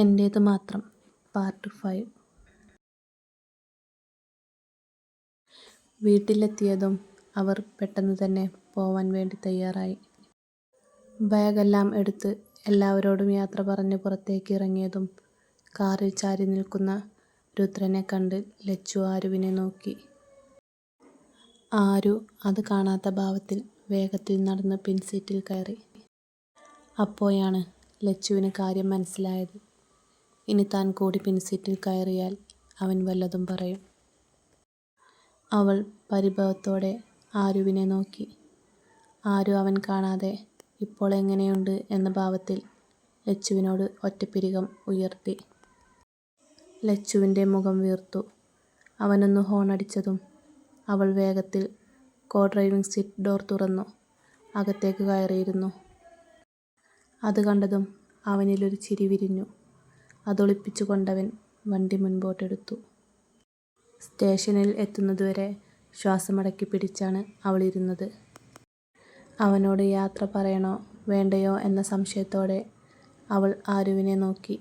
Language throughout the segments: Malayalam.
എന്റേത് മാത്രം പാർട്ട് ഫൈവ് വീട്ടിലെത്തിയതും അവർ പെട്ടെന്ന് തന്നെ പോവാൻ വേണ്ടി തയ്യാറായി. ബാഗെല്ലാം എടുത്ത് എല്ലാവരോടും യാത്ര പറഞ്ഞ് പുറത്തേക്ക് ഇറങ്ങിയതും കാറിൽ ചാരി നിൽക്കുന്ന രുദ്രനെ കണ്ട് ലച്ചു ആരുവിനെ നോക്കി. ആരു അത് കാണാത്ത ഭാവത്തിൽ വേഗത്തിൽ നടന്ന് പിൻസീറ്റിൽ കയറി. അപ്പോഴാണ് ലച്ചുവിന് കാര്യം മനസ്സിലായത്. ഇനി താൻ കൂടി പിൻസീറ്റിൽ കയറിയാൽ അവൻ വല്ലതും പറയും. അവൾ പരിഭവത്തോടെ ആരുവിനെ നോക്കി. ആരു അവൻ കാണാതെ ഇപ്പോൾ എങ്ങനെയുണ്ട് എന്ന ഭാവത്തിൽ ലച്ചുവിനോട് ഒറ്റപ്പിരികം ഉയർത്തി. ലച്ചുവിന്റെ മുഖം വീർത്തു. അവനൊന്ന് ഹോണടിച്ചതും അവൾ വേഗത്തിൽ കോ ഡ്രൈവിംഗ് സീറ്റ് ഡോർ തുറന്നു അകത്തേക്ക് കയറിയിരുന്നു. അത് കണ്ടതും അവനിലൊരു ചിരി വിരിഞ്ഞു. അതൊളിപ്പിച്ചു കൊണ്ടവൻ വണ്ടി മുൻപോട്ടെടുത്തു. സ്റ്റേഷനിൽ എത്തുന്നതുവരെ ശ്വാസമടക്കി പിടിച്ചാണ് അവളിരുന്നത് അവനോട് യാത്ര പറയണോ വേണ്ടയോ എന്ന സംശയത്തോടെ അവൾ ആരുവിനെ നോക്കി.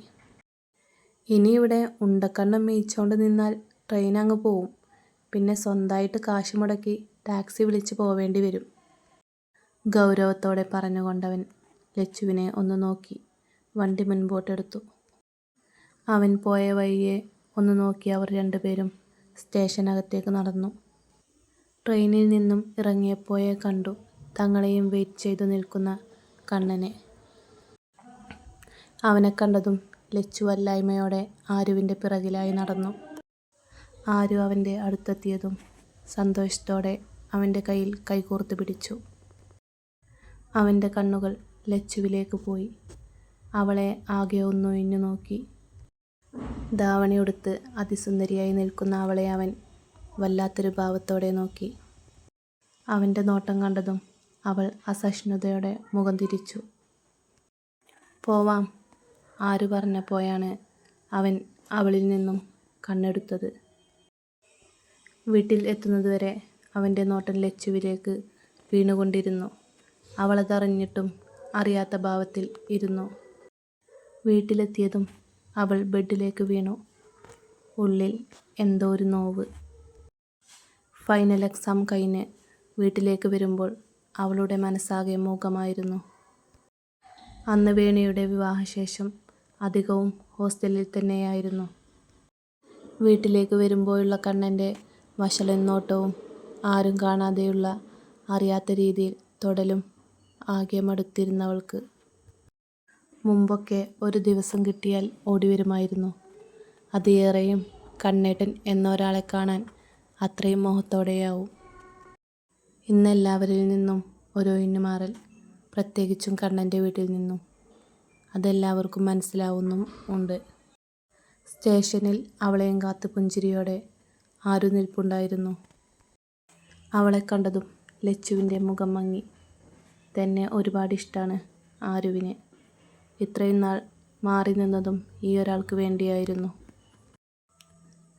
ഇനി ഇവിടെ ഉണ്ടക്കണ്ണം മീച്ചോണ്ട് നിന്നാൽ ട്രെയിൻ അങ്ങ് പോവും. പിന്നെ സ്വന്തമായിട്ട് കാശ് മുടക്കി ടാക്സി വിളിച്ച് പോവേണ്ടി വരും. ഗൗരവത്തോടെ പറഞ്ഞുകൊണ്ടവൻ ലച്ചുവിനെ ഒന്ന് നോക്കി വണ്ടി മുൻപോട്ടെടുത്തു. അവൻ പോയ വഴിയെ ഒന്ന് നോക്കി അവർ രണ്ടുപേരും സ്റ്റേഷനകത്തേക്ക് നടന്നു. ട്രെയിനിൽ നിന്നും ഇറങ്ങിയപ്പോഴേ കണ്ടു തങ്ങളെയും വെയിറ്റ് ചെയ്തു നിൽക്കുന്ന കണ്ണനെ. അവനെ കണ്ടതും ലച്ചു വല്ലായ്മയോടെ ആരുവിന്റെ പിറകിലായി നടന്നു. ആരു അവന്റെ അടുത്തെത്തിയതും സന്തോഷത്തോടെ അവന്റെ കയ്യിൽ കൈകോർത്ത് പിടിച്ചു. അവന്റെ കണ്ണുകൾ ലച്ചുവിലേക്ക് പോയി. അവളെ ആകെ ഒന്നുഴിഞ്ഞു നോക്കി. ധാവണിയുടുത്ത് അതിസുന്ദരിയായി നിൽക്കുന്ന അവളെ അവൻ വല്ലാത്തൊരു ഭാവത്തോടെ നോക്കി. അവന്റെ നോട്ടം കണ്ടതും അവൾ അസഹിഷ്ണുതയോടെ മുഖം തിരിച്ചു. പോവാം ആര് പറഞ്ഞപ്പോഴാണ് അവൻ അവളിൽ നിന്നും കണ്ണെടുത്തത്. വീട്ടിൽ എത്തുന്നതുവരെ അവന്റെ നോട്ടം ലച്ചുവിലേക്ക് വീണുകൊണ്ടിരുന്നു. അവളതറിഞ്ഞിട്ടും അറിയാത്ത ഭാവത്തിൽ ഇരുന്നു. വീട്ടിലെത്തിയതും അവൾ ബെഡിലേക്ക് വീണു. ഉള്ളിൽ എന്തോ ഒരു നോവ്. ഫൈനൽ എക്സാം കഴിഞ്ഞ് വീട്ടിലേക്ക് വരുമ്പോൾ അവളുടെ മനസ്സാകെ മൂകമായിരുന്നു. അന്ന് വേണിയുടെ വിവാഹശേഷം അധികവും ഹോസ്റ്റലിൽ തന്നെയായിരുന്നു. വീട്ടിലേക്ക് വരുമ്പോഴുള്ള കണ്ണന്റെ വശലെന്നോട്ടവും ആരും കാണാതെയുള്ള അറിയാത്ത രീതിയിൽ തൊടലും ആകെ മടുത്തിരുന്നവൾക്ക്. മുമ്പൊക്കെ ഒരു ദിവസം കിട്ടിയാൽ ഓടിവരുമായിരുന്നു. അത് ഏറെയും കണ്ണേട്ടൻ എന്ന ഒരാളെ കാണാൻ അത്രയും മോഹത്തോടെയാവും. ഇന്ന് എല്ലാവരിൽ നിന്നും ഒരൊഴിഞ്ഞുമാറൽ. പ്രത്യേകിച്ചും കണ്ണന്റെ വീട്ടിൽ നിന്നും. അതെല്ലാവർക്കും മനസ്സിലാവുന്നും ഉണ്ട്. സ്റ്റേഷനിൽ അവളെയും കാത്ത് പുഞ്ചിരിയോടെ ആരു നിൽപ്പുണ്ടായിരുന്നു. അവളെ കണ്ടതും ലച്ചുവിന്റെ മുഖം മങ്ങി. തന്നെ ഒരുപാട് ഇഷ്ടമാണ് ആരുവിന്. ഇത്രയും നാൾ മാറി നിന്നതും ഈ ഒരാൾക്ക് വേണ്ടിയായിരുന്നു.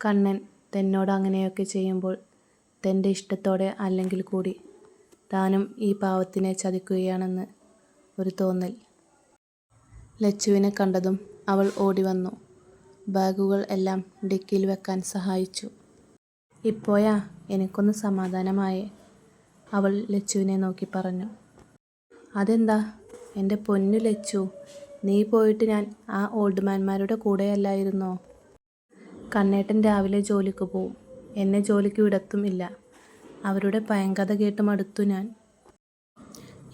കണ്ണൻ തന്നോട് അങ്ങനെയൊക്കെ ചെയ്യുമ്പോൾ തന്റെ ഇഷ്ടത്തോടെ അല്ലെങ്കിൽ കൂടി താനും ഈ പാവത്തിനെ ചതിക്കുകയാണെന്ന് ഒരു തോന്നൽ. ലച്ചുവിനെ കണ്ടതും അവൾ ഓടി വന്നു ബാഗുകൾ എല്ലാം ഡിക്കിയിൽ വെക്കാൻ സഹായിച്ചു. ഇപ്പോയാ എനിക്കൊന്ന് സമാധാനമായി അവൾ ലച്ചുവിനെ നോക്കി പറഞ്ഞു. അതെന്താ എന്റെ പൊന്നു ലച്ചു നീ പോയിട്ട് ഞാൻ ആ ഓൾഡ് മാൻമാരുടെ കൂടെയല്ലായിരുന്നോ. കണ്ണേട്ടൻ രാവിലെ ജോലിക്ക് പോവും. എന്നെ ജോലിക്ക് വിടത്തും ഇല്ല. അവരുടെ പയങ്കഥ കേട്ട് മടുത്തു ഞാൻ.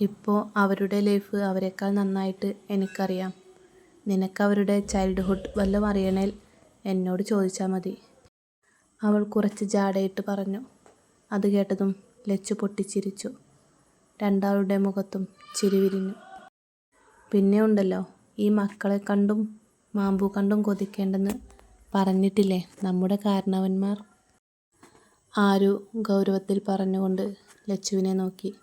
ഇപ്പോൾ അവരുടെ ലൈഫ് അവരെക്കാൾ നന്നായിട്ട് എനിക്കറിയാം. നിനക്കവരുടെ ചൈൽഡ്ഹുഡ് വല്ലതും അറിയണേൽ എന്നോട് ചോദിച്ചാൽ മതി. അവൾ കുറച്ച് ജാടയിട്ട് പറഞ്ഞു. അത് കേട്ടതും ലച്ചു പൊട്ടിച്ചിരിച്ചു. രണ്ടാളുടെ മുഖത്തും ചിരി വിരിഞ്ഞു. പിന്നെ ഉണ്ടല്ലോ ഈ മക്കളെ കണ്ടും മാമ്പൂ കണ്ടും കൊതിക്കേണ്ടെന്ന് പറഞ്ഞിട്ടില്ലേ നമ്മുടെ കാരണവന്മാർ. ആരു ഗൗരവത്തിൽ പറഞ്ഞുകൊണ്ട് ലച്ചുവിനെ നോക്കി.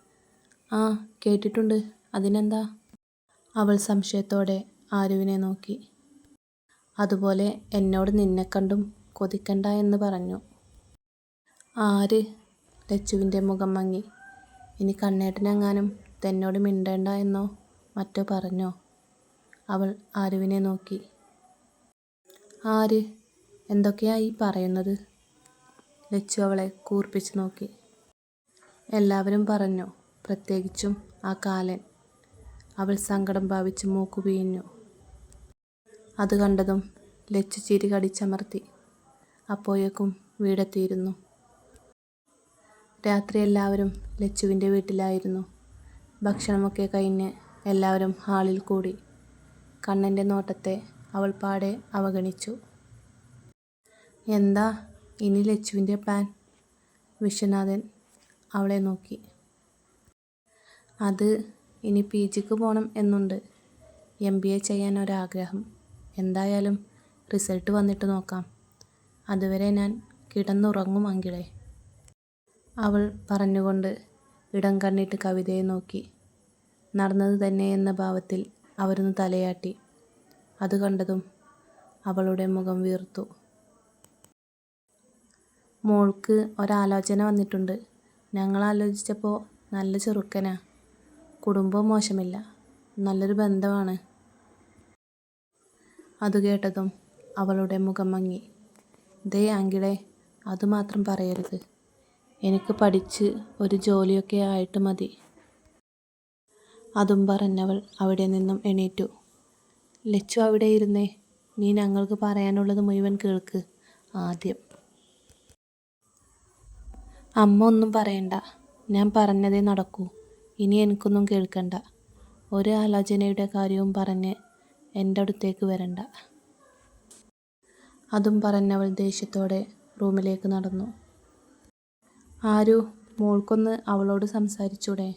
ആ കേട്ടിട്ടുണ്ട് അതിനെന്താ. അവൾ സംശയത്തോടെ ആരുവിനെ നോക്കി. അതുപോലെ എന്നോട് നിന്നെ കണ്ടും കൊതിക്കണ്ട എന്ന് പറഞ്ഞു. ആര് ലച്ചുവിന്റെ മുഖം മങ്ങി. ഇനി കണ്ണേട്ടനെങ്ങാനും തന്നോട് മിണ്ടേണ്ട എന്നോ മറ്റോ പറഞ്ഞോ. അവൾ ആരുവിനെ നോക്കി. ആര്? എന്തൊക്കെയായി പറയുന്നത്? ലച്ചു അവളെ കൂർപ്പിച്ച് നോക്കി. എല്ലാവരും പറഞ്ഞു പ്രത്യേകിച്ചും ആ കാലൻ. അവൾ സങ്കടം ഭാവിച്ച് പിഴിഞ്ഞു. അത് കണ്ടതും ലച്ചു ചിരി കടിച്ചമർത്തി. അപ്പോഴേക്കും വീടെത്തിയിരുന്നു. രാത്രി എല്ലാവരും ലച്ചുവിന്റെ വീട്ടിലായിരുന്നു. ഭക്ഷണമൊക്കെ കഴിഞ്ഞ് എല്ലാവരും ഹാളിൽ കൂടി. കണ്ണന്റെ നോട്ടത്തെ അവൾ പാടെ അവഗണിച്ചു. എന്താ ഇനി ലച്ചുവിന്റെ പ്ലാൻ? വിശ്വനാഥൻ അവളെ നോക്കി. അത് ഇനി പി ജിക്ക് പോകണം എന്നുണ്ട്. എം ബി എ ചെയ്യാൻ ഒരാഗ്രഹം. എന്തായാലും റിസൾട്ട് വന്നിട്ട് നോക്കാം. അതുവരെ ഞാൻ കിടന്നുറങ്ങും അങ്കിളെ. അവൾ പറഞ്ഞുകൊണ്ട് ഇടം കണ്ണിട്ട് കവിതയെ നോക്കി. നടന്നത് തന്നെ എന്ന ഭാവത്തിൽ അവരൊന്ന് തലയാട്ടി. അത് കണ്ടതും അവളുടെ മുഖം വീർത്തു. മോൾക്ക് ഒരാലോചന വന്നിട്ടുണ്ട്. ഞങ്ങൾ ആലോചിച്ചപ്പോൾ നല്ല ചെറുക്കനാ. കുടുംബം മോശമില്ല. നല്ലൊരു ബന്ധമാണ്. അത് കേട്ടതും അവളുടെ മുഖം മങ്ങി. ദേ ആങ്കിളെ അതുമാത്രം പറയരുത്. എനിക്ക് പഠിച്ച് ഒരു ജോലിയൊക്കെ ആയിട്ട് മതി. അതും പറഞ്ഞവൾ അവിടെ നിന്നും എണീറ്റു. ലച്ചു അവിടെ ഇരുന്നേ നീ ഞങ്ങൾക്ക് പറയാനുള്ളത് മുഴുവൻ കേൾക്ക് ആദ്യം. അമ്മ ഒന്നും പറയണ്ട ഞാൻ പറഞ്ഞതേ നടക്കൂ ഇനി എനിക്കൊന്നും കേൾക്കണ്ട. ഒരു ആലോചനയുടെ കാര്യവും പറഞ്ഞ് എന്റെ അടുത്തേക്ക് വരണ്ട. അതും പറഞ്ഞവൾ ദേഷ്യത്തോടെ റൂമിലേക്ക് നടന്നു. ആരു മോൾക്കൊന്ന് അവളോട് സംസാരിച്ചൂടെ?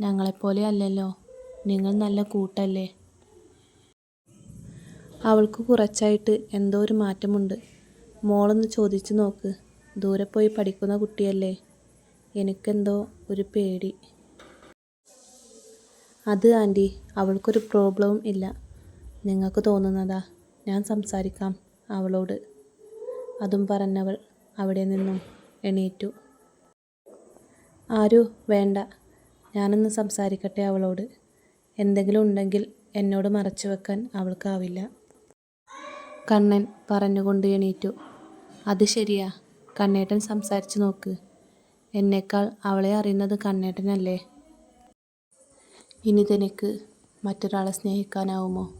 ഞങ്ങളെപ്പോലെ അല്ലല്ലോ. നിങ്ങൾ നല്ല കൂട്ടല്ലേ. അവൾക്ക് കുറച്ചായിട്ട് എന്തോ ഒരു മാറ്റമുണ്ട്. മോളൊന്ന് ചോദിച്ചു നോക്ക്. ദൂരെ പോയി പഠിക്കുന്ന കുട്ടിയല്ലേ. എനിക്കെന്തോ ഒരു പേടി. അത് ആന്റി അവൾക്കൊരു പ്രോബ്ലവും ഇല്ല. നിങ്ങൾക്ക് തോന്നുന്നതാ. ഞാൻ സംസാരിക്കാം അവളോട്. അതും പറഞ്ഞവൾ അവിടെ നിന്നും എണീറ്റു. ആരു വേണ്ട. ഞാനൊന്ന് സംസാരിക്കട്ടെ അവളോട്? എന്തെങ്കിലും ഉണ്ടെങ്കിൽ എന്നോട് മറച്ചു വെക്കാൻ അവൾക്കാവില്ല. കണ്ണൻ പറഞ്ഞുകൊണ്ട് എണീറ്റു. അത് ശരിയാ. കണ്ണേട്ടൻ സംസാരിച്ചു നോക്ക്. എന്നേക്കാൾ അവളെ അറിയുന്നത് കണ്ണേട്ടനല്ലേ? ഇനി തനിക്ക് മറ്റൊരാളെ സ്നേഹിക്കാനാവുമോ?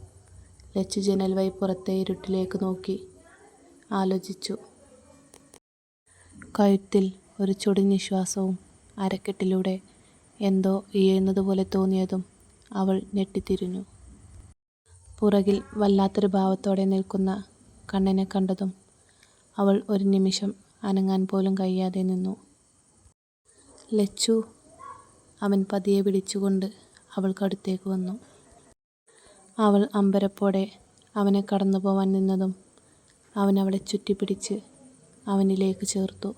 ലച്ചു ജനൽ വഴി പുറത്തെ ഇരുട്ടിലേക്ക് നോക്കി. ആലോചിച്ചു. കഴുത്തിൽ ഒരു ചുടുനിശ്വാസവും അരക്കെട്ടിലൂടെ എന്തോ ഇഴയുന്നതുപോലെ തോന്നിയതും അവൾ ഞെട്ടിത്തിരിഞ്ഞു. പുറകിൽ വല്ലാത്തൊരു ഭാവത്തോടെ നിൽക്കുന്ന കണ്ണനെ കണ്ടതും അവൾ ഒരു നിമിഷം അനങ്ങാൻ പോലും കഴിയാതെ നിന്നു. ലച്ചു അവൻ പതിയെ വിളിച്ചുകൊണ്ട് അവൾക്കടുത്തേക്ക് വന്നു. അവൾ അമ്പരപ്പോടെ അവനെ കടന്നു പോവാൻ നിന്നതും അവൻ അവളെ ചുറ്റിപ്പിടിച്ച് അവനിലേക്ക് ചേർത്തു.